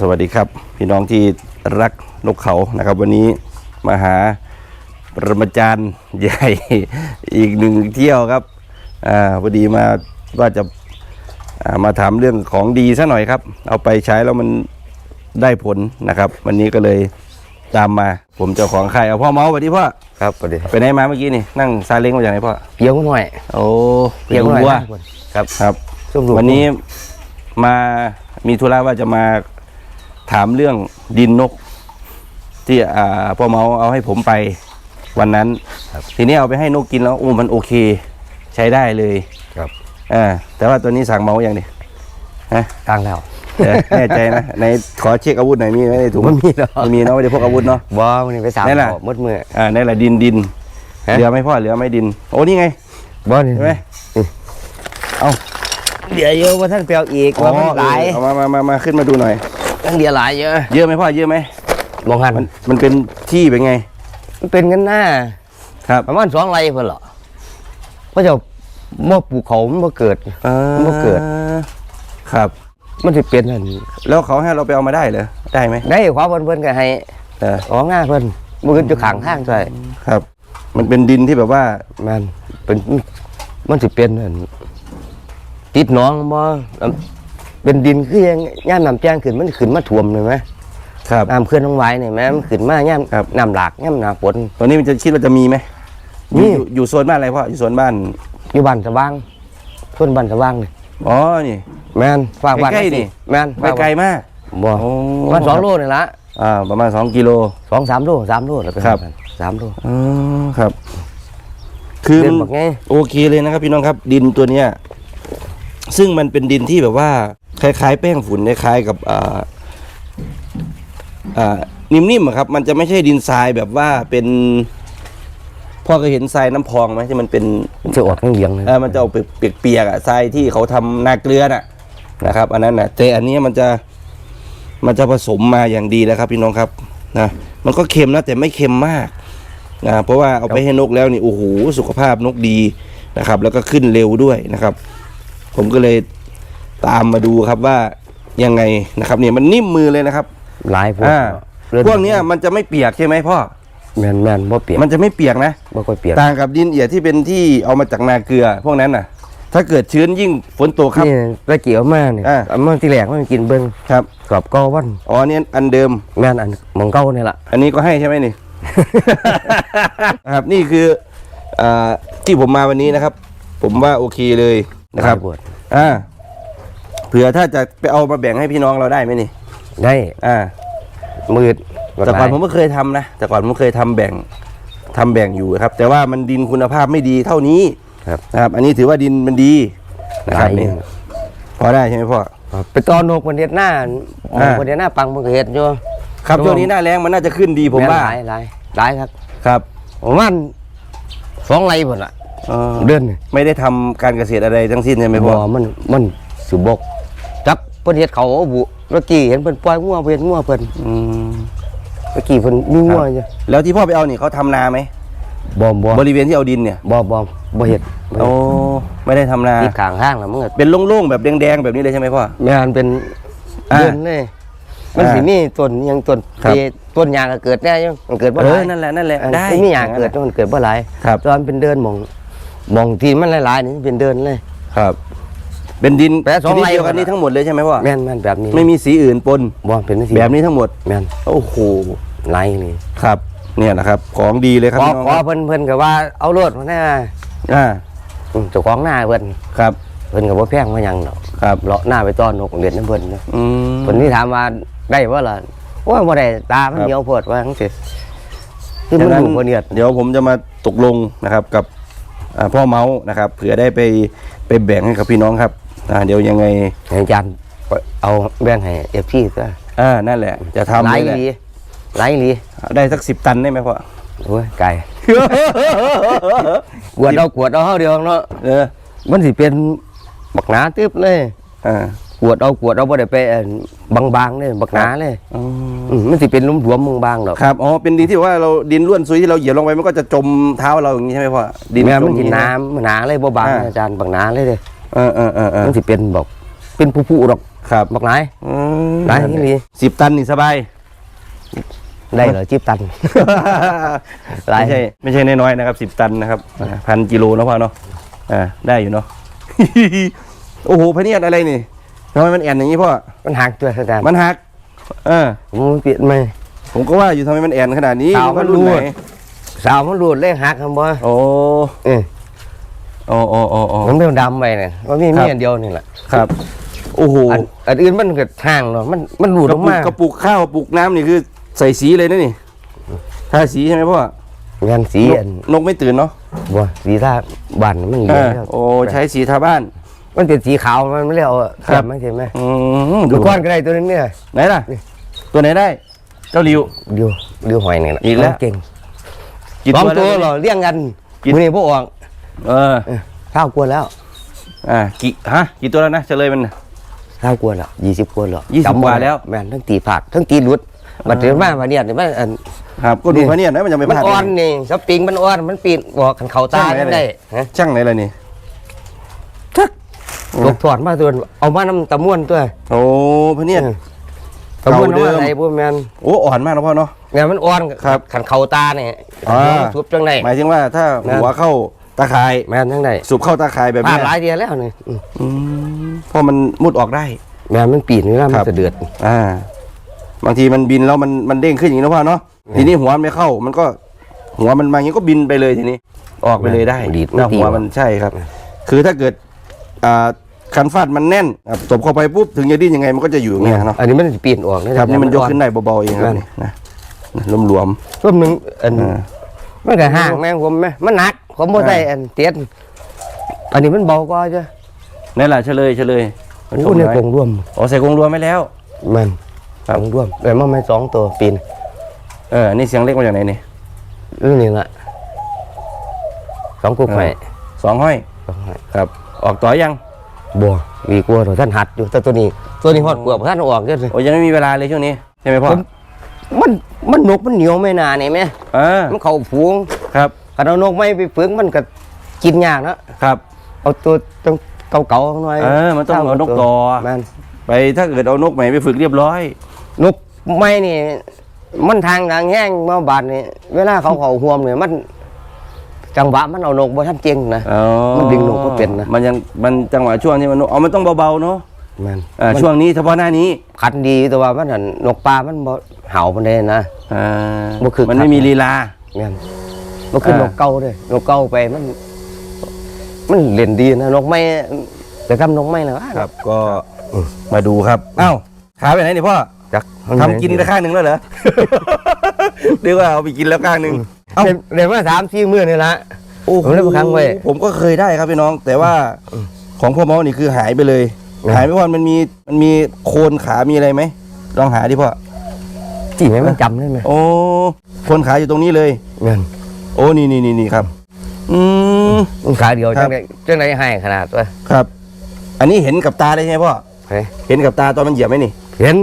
สวัสดีครับ พี่น้องที่รักนกเขานะครับ วันนี้มาหาปรมาจารย์ใหญ่อีกหนึ่งเที่ยวครับอ่าพอดีมาว่าจะอ่ามาถามเรื่องของดีซะหน่อยครับ เอาไปใช้แล้วมันได้ผลนะครับ วันนี้ก็เลยตามมา ผมเจ้าของค่ายเอาพ่อเมาส์สวัสดีพ่อครับสวัสดีครับไปไหนมาเมื่อกี้นี่นั่งซาเล้งมาจากไหนพ่อเปียวหน่อย โอ้เปียวหน่อยวัวครับครับส้มลูกวันนี้มามีธุระว่าจะมา ถามเรื่องดินนก ที่อ่าพ่อเมาเอาให้ผมไปวันนั้นทีนี้เอาไปให้นกกินแล้วโอ้มันโอเค ใช้ได้เลยครับ อ่าแต่ว่าตัวนี้สั่งเมาอย่างนี้ฮะกลางแล้วเออแน่ใจนะในขอเช็คอาวุธหน่อยมีไหมในถุงมันมีเหรอไม่มีเนาะไม่ได้พกอาวุธเนาะบ่วันนี้ไปสามไหนล่ะขอมืดมืออ่าในละดินดินฮะเหลือไหม่พ่อเหลือไหม่ดิน โอ้นี่ไงบ่นี่เห็นไหมเอาเดี๋ยวเยอะว่าท่านเปียวอีกว่ามันหลายเออเอามามามามาขึ้นมาดูหน่อย ตั้งเดียวหลายเยอะ เยอะไหมพ่อเยอะไหมมองหันมันมันเป็นที่เป็นไง มันเป็นกันหน้าครับประมาณสองไรเพิ่นเหรอเพราะเจ้าบ่ปลูกเขามันบ่เกิดมันบ่เกิด ครับ มันสิเป็นนั่นแล้วเขาให้เราไปเอามาได้เหรอได้ไหมได้ขวาเพิ่นเพิ่นก็ให้เออออกหน้าเพิ่นมืออยู่ข้างทางใช่ครับ มันเป็นดินที่แบบว่ามันเป็นมันสิเป็นนั่นติดหนองบ่ เป็นดินคือยังย่ามน้ำแจ้งขึ้นมันขึ้นมาท่วมเลยไหมครับน้ำเคลื่อนน้องไว้เนี่ยแม่มันขึ้นมาย่ครับำน้ำหลากย่ำหนาฝนตัวนี้มันจะคิดว่าจะมีไหมมีอยู่อยู่โซนบ้านอะไรพ่ออยู่โซนบ้านอยู่บ้านสว่างส่วนบ้านสว่างนี่อ๋อนี่แม่นฝากบ้านใกล้ๆนี่แม่นไม่ไกลมากบ่โอ้วันสองโลนี่ละอ่าประมาณสองกิโลสองสามโลสามโลแล้วเป็นครับสามโลอ๋อครับ คือเดินมันบอกไงโอเคเลยนะครับ พี่น้องครับ ดินตัวเนี้ยซึ่งมันเป็นดินที่แบบว่า คล้ายๆ แป้งฝุ่นคล้ายๆกับอ่าอ่านิ่มๆอะครับ มันจะไม่ใช่ดินทรายแบบว่าเป็นพ่อเคยเห็นทรายน้ำพองไหมที่มันเป็นมันจะออกเหลียงๆเลยเออมันจะเอาเปียกๆอะทรายที่เขาทำนาเกลือน่ะนะครับ อันนั้นน่ะแต่อันนี้มันจะมันจะผสมมาอย่างดีแล้วครับ พี่น้องครับนะมันก็เค็มนะแต่ไม่เค็มมากนะเพราะว่าเอาไปให้นกแล้วนี่โอ้โหสุขภาพนกดีนะครับ แล้วก็ขึ้นเร็วด้วยนะครับ ผมก็เลย ตามมาดูครับว่ายังไงนะครับเนี่ยมันนิ่มมือเลยนะครับ หลายพวกอ่าเลื่อนพวกเนี้ยมันจะไม่เปียกใช่ไหมพ่อแม่นแม่นบ่เปียกมันจะไม่เปียกนะบ่ค่อยเปียกต่างกับดินเอียดที่เป็นที่เอามาจากนาเกลือ พวกนั้นน่ะ ถ้าเกิดชื้นยิ่งฝนตกครับนี่ตะเกียวมาเนี่ยอ่าเอามาที่แรกมันกินเบิ่งครับกรอบเก้าวันอ๋อเนี่ยอันเดิมแม่นอันหมองเก้านี่ล่ะอันนี้ก็ให้ใช่ไหมนี่นะครับนี่คืออ่าที่ผมมาวันนี้นะครับ ผมว่าโอเคเลยนะครับหลายบวชอ่า เผื่อถ้าจะไปเอามาแบ่งให้พี่น้องเราได้ไหมนี่ ได้อ่า มืดแต่ก่อนผมก็เคยทำนะ แต่ก่อนผมเคยทำแบ่งทำแบ่งอยู่ครับ แต่ว่ามันดินคุณภาพไม่ดีเท่านี้ครับ นะครับ อันนี้ถือว่าดินมันดีนะครับหลายนี่พอได้ใช่ไหมพ่อ ไปตอนนกมันเฮ็ดหน้าอ่ามันเฮ็ดหน้าปังมันก็เฮ็ดอยู่ครับครับช่วงนี้หน้าแรงมันน่าจะขึ้นดีผมว่าหลายหลายหลายครับครับประมาณสองไรพุ่นล่ะเออเดือนนี่ไม่ได้ทำการเกษตรอะไรทั้งสิ้นใช่ไหมพ่บ่อมันมันสิบกจักเพิ่นเฮ็ดเขาเอาบุเมื่อกี้เห็นเพิ่นปล่อยงัวเพิ่นงัวเพิ่นอืมเมื่อกี้เพิ่นมีงัวอยู่แล้วที่พ่อไปเอานี่เขาทำนาไหมบ่บ่บริเวณที่เอาดินเนี่ยบ่บ่บ่เฮ็ดบ่โอ้ไม่ได้ทำนา ติดข้างทางแล้วมันก็เป็นโล่งๆแบบแดงๆแบบนี้เลยใช่ไหมพ่อ แม่นเป็นอ่าเดือนเลยมันสิมีต้นหยังต้นครับเปต้นยางก็เกิดแน่อยู่มันเกิดบ่เอหลาอยนั่นแหละนั่นแหละอันได้ที่มีหยางเกิดมันเกิดบ่หลายครับ ตอนเป็นเดินหมองหมองที่มันหลายๆนี่เป็นเดินเลย ครับ เป็นดินแปะสองชนิดไร่เดียวกันนี้ทั้งหมดเลยใช่ไหมพ่อแม่นแม่นแบบนี้ไม่มีสีอื่นปนบ่เป็นจังซี่แบบนี้ทั้งหมดแม่นโอ้โหหลายนี่ครับ เนี่ยนะครับของดีเลยครับขอพี่น้องขอเพิ่นเพิ่นก็ว่าเอารถมาแน่อ่าอืมเจ้าของหน้าเพิ่นครับเพิ่นก็บ่แพงมาหยังดอกครับเลาะหน้าไปต้อนนกเรียนน้ำเพิ่นนะอืม เพิ่นนี่ถามว่าได้บ่ล่ะว่าบ่ได้ตามันครับ เหนียวโพดว่าจังซี่คือมันดังนั้นอยู่บ่เนียด เดี๋ยวผมจะมาตกลงนะครับกับอ่าพ่อเมาส์นะครับเผื่อได้ไปไปแบ่งให้กับพี่น้องครับ อ่าเดี๋ยวยังไงให้อาจารย์เอาแบ่งให้ FP ซะอ่านั่นแหละ จะทำหลายนี่แหละอีหลีหลายอีหลีได้สักสิบตันได้ไหมพ่อโอ้ยไก่กวดเอากวดเอาเฮาเดียวเนาะเออมันสิเป็นบักหนาตึ๊บเลยอ่ากวดเอากวดเอาบ่ได้ไปเอิ่นบางๆเลยบักหนาเลยอ๋ออืมมันสิเป็นหลุมๆบางๆดอกครับอ๋อเป็นดินที่ว่าเราดินล้วนซุยที่เราเหยียบลงไปมันก็จะจมเท้าเราอย่างนี้ใช่ไหมพ่อดินแม่จมันมกินอย่างน้ำมันหนาเลยบ่บางอ่าอาจารย์บักหนาเลยเด้ เออเออเออเออมันสิเป็นบอกเป็นผู้ๆดอกครับบักหลายอืมหลายที่นี่สิบตันนี่สบาย ได้เหรอจิบตัน หลาย ไม่ใช่ไม่ใช่น้อยๆนะครับสิบตันนะครับพันกิโลเนาะพ่อเนาะอ่าได้อยู่เนาะ โอ้โหพะเนียดอะไรนี่ทำไมมันแอนอย่างนี้พ่อมันหักตัวสแตมมันหัก เออผมเปลี่ยนไหมผมก็ว่าอยู่ทำไมมันแอนขนาดนี้สาวมันรุ่นไหรูนดสาวมันรูดเลยหักครับบ่โอ้เออ โอ้โอ้โอ้โอ้ผมเดียวดำไปเนี่ยว่ามีครัมีบอันเดียวนี่แหละครับ โอ้โหอันอันอื่นมันก็ทางเนาะมันมันรูดกอระอกปุกมากระปุกข้าวกระปุกน้ำนี่คือใส่สีเลยนะนี่ทาสีใช่ไหมพ่องานสีนกอันนกไม่ตื่นเนาะบ่สีท่าบันมันเหลืเอองอแล้วโอ้ใช้สีทาบ้าน มันเป็นสีขาวมันไม่ได้เอาครับแต้มมันใช่ไหมอืมดูก้อนก็ได้ตัวนึงเนี่ยไหนล่ะ ตัวไหนได้ เจ้าริว เดียวเดียวหอยนี่แหละอีกแล้วเก่งกี่สองตัตัววแล้วเหรอเลี้ยงกันกินมือนี้พวกออก เออเท่ากวนแล้วอ่ากี่ฮะกี่ตัวแล้วนะเฉลยมันเท่ากวนแล้วยี่สิบกวนแล้วยี่สิบจำกว่าแล้ว แม่นทั้งตีผาดทั้งตีหลุดมาถึงมาวันเนี้ยมันอันครับก็ดูนี่พะเนี่ยนะมันจะไม่พมันลาดอ่อนนี่สปริงมันอ่อนมันปีนบอกขันเขาตาใช่ไหมได้ฮะช่างไหนล่ะนี่ตกถอดมาตัวเอามาน้ำตะม่วนตัวโอ้พะเนี่ยตะม่วนเก่าเอาเดิมอะไรพวกแมนโอ้อ่อนมากนะพ่อเนาะเนี่ยมันอ่อนครับขันเขาตาเนี่ยอ่า ทุบจังไดหมายถึงว่าถ้านะหัวเข้า ตาข่ายแมนจังไดสูบเข้าตาข่ายแบบพลาเนี้ดยหลายเดียวแล้วนี่อืมอืมเพราะมันมุดออกได้ แมนมันปีนนี่แล้วคมัรันบจะเดือด อ่า บางทีมันบินแล้วมันมันเด้งขึ้นอย่างนี้นะพ่อเนาะทีนี้หัวมันไม่เข้า มันก็ หัวมันมาอย่างนี้ก็บินไปเลยทีนี้ ออกไปเลยได้ดีดนะตีหัวมันใช่ครับ คือถ้าเกิด อ่าคันฟาดมันแน่นอะตบเข้าไปปุ๊บถึงจะดิ้นยังไงมันก็จะอยู่อย่างเงี้ยเนาะอันนี้มันจะปีนออกนะครับนี่มันยกขึ้นได้เบาๆเองครับนั่นนี่นะรวม ร่วมหนึ่งอันอ่า มันก็ห่างแม่งผมไหมมันหนัก ผมบ่ได้อันเตียนอันนี้มันเบากว่าจ้ะๆนี่แหละเฉลยเฉลยมาชโอ้มเนี่ยหน่อยกงร่วมอ๋อใส่กรงรวมไม่แล้วมันครับกงร่วมแต่มันไม่สองตัวปีนเออนี่เสียงเล็กมาจากไหนนี่เรื่องนี้ละสองกุ๊กเออไฟสองห้อยสองไฟครับ ออกต่อยังบัววีกลัวตัวท่านหัดอยู่แต่ตัวนี้ตัวนี้หอดกลัวท่านเอาออกเยอะเลยโอ้ยังไม่มีเวลาเลยช่วงนี้ใช่ไหมพ่อผมมันมันนกมันเหนียวไม่นานนี่ไหมเออมันเข้าฝูงครับ ถ้าเอานกไม่ไปฝึกมันก็กินยากนะครับ เอาตัวต้องเก่าๆหน่อยเออมันต้องเอานกต่อมันไปถ้าเกิดเอานกใหม่ไปฝึกเรียบร้อย นกไม่นี่ มันทางทางแห้งมาบาดนี่เวลาเขาเขาห่วมเนี่ยมันจังหวะมันเอานกบ่ทันเจริงนะอ๋อมันดึงนกก็เป็นนะมันยังมันจังหวะช่วงที่มันนกอ๋อมันต้องเบาๆเนาะมันอ่ามันช่วงนี้เฉพาะหน้านี้คันดีแต่ว่ามันหั่นนกปลามันบ่เห่ามันได้นะอ่าบ่คือมันไม่มีลีลาแม่นมันคืออ่านนกเก่าเด้นกเก่าไปมัน มันเล่นดีนะนกไม่แต่ทำนกไม่นะวะครับ ก็มาดูครับเอ้าขาไปไหนนี่พ่อจักทำกินไปข้างหนึ่งแล้วเหรอเรียกว่าเอาไปกินแล้วข้างหนึ่งเอ้าเดี๋ยวเดี๋ยวมาสามสี่มื้อนี่ละโอ้โหผมได้มาครั้งไว้ผมก็เคยได้ครับพี่น้อง แต่ว่าของพ่อเมาส์นี่คือหายไปเลยอืมหายไปเพราะมันมีมันมีโคนขามีอะไรไหมลองหาดิพ่อจีไหมมันจำได้ไหมโอ้โคนขาอยู่ตรงนี้เลยแม่น โอ้นี่นี่นี่นี่ครับ อืม มันขาเดียวครัจับงไดจังไดให้ขนาดตัวครับ อันนี้เห็นกับตาเลยใช่ไหมพ่อเฮ้ยเห็นกับตาตอนมันเหยียบไหมนี่ เห็น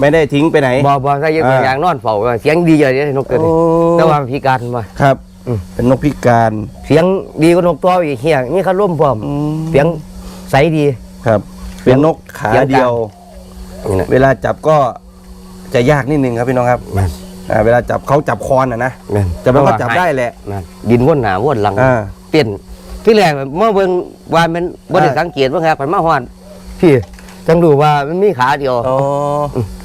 ไม่ได้ทิ้งไปไหน บ่บ่ใส่ยังอ่าอย่างนอนเฝ้าเสียงดีเลยนกตัวนี้โอ้แต่ว่ามันพิการมา ครับ อืม เป็นนกพิการเสียงดีกว่านกตัวอีกเฮียนี่เขาร่วมพร้อม อืมเสียงใสดี ครับ เป็นนกขาเสียงกลาง เดียว นี่นะเวลาจับก็จะยากนิดนึงครับพี่น้องครับแม่น อ่าเวลาจับเขาจับคอนอะนะแม่นแต่มันก็จับได้แหละแม่นดินวนหน้าวนหลัง อ่า เปลี่ยนที่แรกเมื่อเบิ่งว่ามันบ่ได้อ่าสังเกตว่าครับมันมาฮอดพี่จังดูว่ามันมีขาเดียวอ๋อ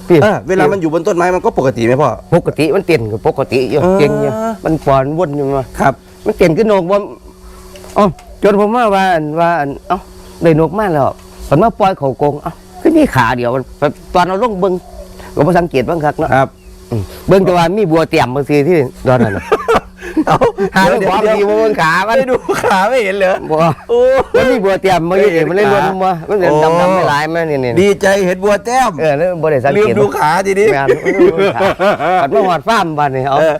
พี่เออเวลามันอยู่บนต้นไม้มันก็ปกติไหมพ่อ ปกติมันเต้นกับปกติอยู่เออ เก่งอยู่มันปอนวนอยู่มาครับ มันเต้นขึ้นนกว่าอ๋อจนผมว่าว่าอันว่าอันเอ้าได้นกมาแล้วผมมาปล่อยเขากรงเอ้าคือมีขาเดียวมันตอนเราลงเบิ่งก็บ่สังเกตบ้างครับเนาะ ครับอืม เบิ่งแต่ว่ามีบัวเตี่ยมบางทีที่ตอนนั้นน่ะเอาหาเรื่องความดีมาเบิ่งขามันไม่ดูขาไม่เห็นเหรอบ่โอ้ มันมีบัวเตี่ยมมาอยู่นี่มันเลยล้นมามันเป็นดำๆไม่หลายแม่นี่นี่ดีใจเห็นบัวแต้มเออแล้วบ่ได้สังลืมเกตดูขาทีนี้ แม่นปัดมาหอดฟ้าร์มบ้านนี่เอาเออ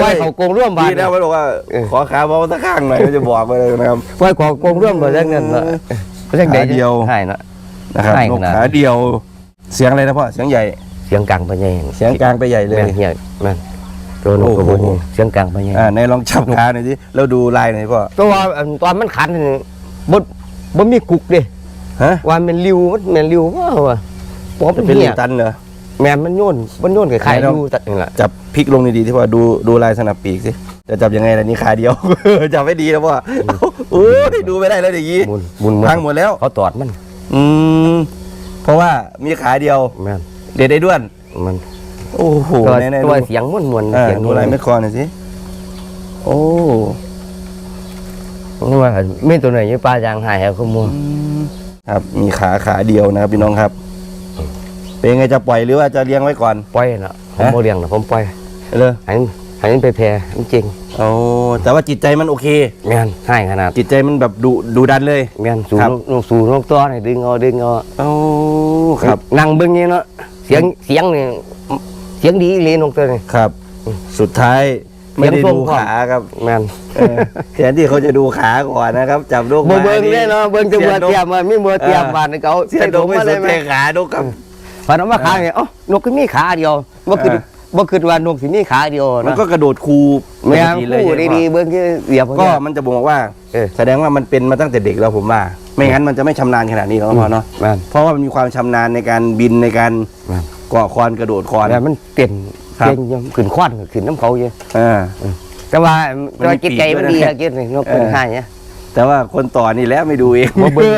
ไว้เขากรงร่วมบ้านดีนะมันบอกว่าเออขอขาเบาสักข้างหน่อยมันจะบอกไปเลยนะครับไว้ขอกรงร่วมบ่จังนั้นเนาะบ่จังได๋ขาเดียวใช่เนาะนะครับให้นขกนาดขาเดียวเสียงอะไรนะพ่อเสียงใหญ่เสียงกลางปะใหญ่เสียงกลางไปใหญ่เลยแม่นเฮียแม่นตัวนกกระโอ้โบโหนี่เสียงกลางปะใหญ่อ่าในลองจับขาหน่อยสิแล้วดูลายหน่อยพ่อตัวอันตอนมันขันนี่บ่บ่มีกุกเด้ฮะว่ามันริวมันแม่นริวว่าว่าผมจะเป็นเหี้ลิยงตันเหรอแมนมันโยนมันโยนกับใครไหนอเรายู่ตัดนี่แหละจับพลิกลงดีๆที่ว่าดูดูลายสนับปีกสิจะจับยังไงล่ะนี่ขาเดียวจับไม่ดีแล้วพ่อโอ้ยดูไม่ได้แล้วอย่างนี้มุนมุนมุนพังหมดแล้วเขาตอดมัน อืมเพราะว่ามีขาเดียวแมน เด็ดได้ด้วน มันโอ้โหตัวไหนๆตัวดูเสียงม้วนมวนอ่าเสียงดูลายเม็ดคอหน่อยสิโอ้นี่ว่าไม่ตัวไหนยี่ปลายางหายเอาขโมยครับ มีขาขาเดียวนะครับพี่น้องครับ เป็นไงจะปล่อยหรือว่าจะเลี้ยงไว้ก่อนปล่อยนะผมฮะโมเลี้ยงนะผมปล่อยเลยให้มันให้มันไปแพร่มันจริงโอ้แต่ว่าจิตใจมันโอเค แมนให้ขนาดจิตใจมันแบบดุดุดันเลย แมนสูครับงสูงลงตัวนี่ดึงเอาดึงเอาโอ้ครับ นั่งเบิ่งนี่เนาะ เสียงเสียงนี่เสียงดีเลยนกตัวนี่ ครับ สุดท้ายไม่ได้เลี้ยงดูส้มก่อนขาครับแมนเออแทนที่เขาจะดูขาก่อนนะครับจับลูกบ่มาเบิ่งเลยเนาะเบิ่งจะสีเบื่อนกเตรียมมามีเบื่อเตรียมบานให้เขาเสียนกไม่สนเลยใจแม่ขานกครับพอน้ำมาขาเนี่ยเอ้านกก็มีขาเดียวบ่คือเออ บ่คือว่านกสิมีขาเดียวมันนะก็กระโดดคูแม่ปกติเลยคู่ใช่ไหมดีๆเบิ่งคือเสียบก็มันจะบอกว่า เออแสดงว่ามันเป็นมาตั้งแต่เด็กแล้วผมว่า ไม่งั้นมันจะไม่ชำนาญขนาดนี้หรอกพ่อเนาะแม่น เพราะว่ามันมีความชำนาญในการบินในการแม่นเกาะคอนกระโดดคอน แล้วมันเต้นครับเก่งอยู่ขึ้นควันก็ขึ้นน้ำเขาอยู่อ่าแต่ว่ามันมีแต่ว่าจิตใจมันปีดีกด้วยนะอะคิดนี่นกเป็นเออให้เนี่ยแต่ว่าคนต่อนี่แหล้วไม่ดูเอง บ่เบิ่ง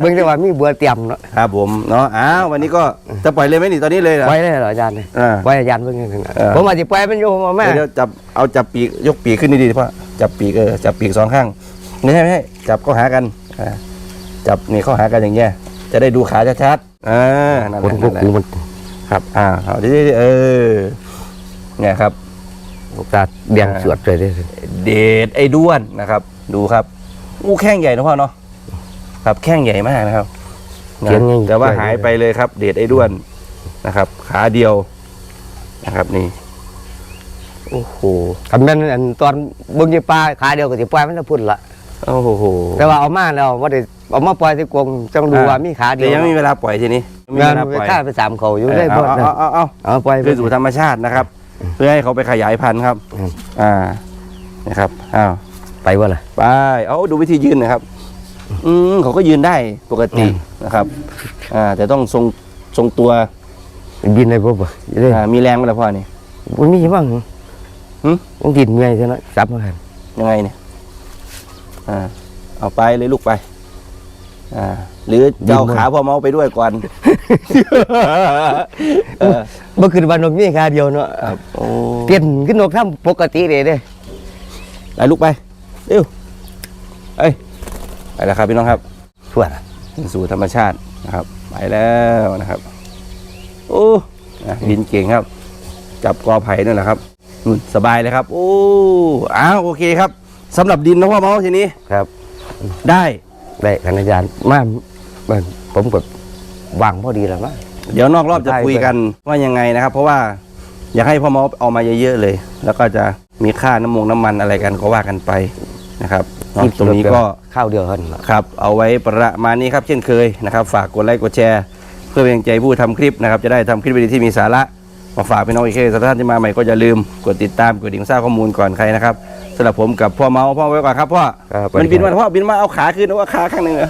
เบิ่งแต่ว่ามีเบื่อเตรียมเนาะครับผมเนาะอ้าววันนี้ก็จะปล่อยเลยไหมนี่ตอนนี้เลยเหรอไว้ได้เหรออาจารย์เนี่ยอ่าไว้อาจารย์เบิ่งนี่นะเออ ผมอาจจะปล่อยมันอยู่ผมว่าแม่เดี๋ยวจับเอาจับปีกยกปีกขึ้นดีๆพ่อจับปีกเออจับปีกสองข้างไม่ใช่ไม่ใช่จับเข้าหากันอ่าจับนี่เข้าหากันอย่างเงี้ยจะได้ดูขาชัดๆอ่านั่นแหคนละพวนั่กนแหละกูมันครับอ่าเอาดีๆเออเนี่ยครับโอกาสเดียงสวดเลยเด้อเดชไอ้ด้วนนะครับ ดูครับอู้แข้งใหญ่นะพ่อเนาะ ครับแข้งใหญ่มากนะครับนะแต่ว่าหายไปเลยครับ เดชไอ้ด้วนนะครับ ขาเดียวนะครับนี่ โอ้โหคำนั้นอันตอนเบิ่งยี่ปลาขาเดียวก็สิปล่อยมันจะพุ่นละโอ้โหแต่ว่าเอามาแล้วว่าได้เอามาปล่อยที่กรงจังดูว่ามีขาเดีเดี๋ยยววยังไม่มีเวลาปล่อยทีนี้ไม่มีงานเวลาไปปล่อยฆ่าไปสามเขาอยู่ได้เอาบ่เอาเอาเอาเอาปล่อยไปคืนสู่ธรรมชาตินะครับ เพื่อให้เขาไปขยายพันธุ์ครับอืมอ่านะครับอ้าวไปว่าล่ะไปเอาดูวิธียืนหนะครับ อืมเขาก็ยืนได้ปกติอืมนะครับ อ่า แต่ต้องทรงทรงตัวบินได้บ่บ่ได้อ่ามีแรงไหมล่ะพ่อนี่บ่มีบ้างหึต้องกินเมื่อยซะเนาะซับมากันยังไงเนี่ยอ่าเอาไปเลยลูกไป อ่า หรือจะเอาขาพ่อเมาไปด้วยก่อนเออบ่คือว่านกมีขาเดียวเนาะครับโอ้เปลี่ยนขึ้นนกทำปกติเลยเด้ไปลูกไปเร็วเอ้ย ไปแล้วครับพี่น้องครับทั่วน่ะสู่ธรรมชาตินะครับ ไปแล้วนะครับ โอ้นะบินเก่งครับ จับกอไผ่นั่นแหละครับนู่นสบายเลยครับ โอ้อ้าวโอเคครับสำหรับดินนะพ่อเมาส์ทีนี้ครับ ได้ได้คณะอาจารย์มาบ้านผมก็วางพอดีแล้วมั้งเดี๋ยวนอกรอบจะได้คุยกันว่ายังไงนะครับ เพราะว่าอยากให้พ่อเมาส์เอามาเยอะๆเลย แล้วก็จะมีค่าน้ำมงน้ำมันอะไรกันก็ว่ากันไปนะครับ เนาะตรงนี้ก็ข้าวเดียวเท่านั้นเนาะครับเอาไว้ประมาณนี้ครับเช่นเคยนะครับ ฝากกดไลค์กดแชร์ เพื่อเป็นกำลังใจผู้ทำคลิปนะครับจะได้ทำคลิปวิดีโอที่มีสาระมาฝากพี่น้องอีกเคสท่านที่มาใหม่ก็อย่าลืมกดติดตามกดดิ่งทราบข้อมูลก่อนใครนะครับสำหรับผมกับพ่อเมาพ่อไว้ก่อนครับพ่อครับมันบินมาพ่อบินมาเอาขาขึ้นหรือว่าขาข้างหนึ่งเหรอ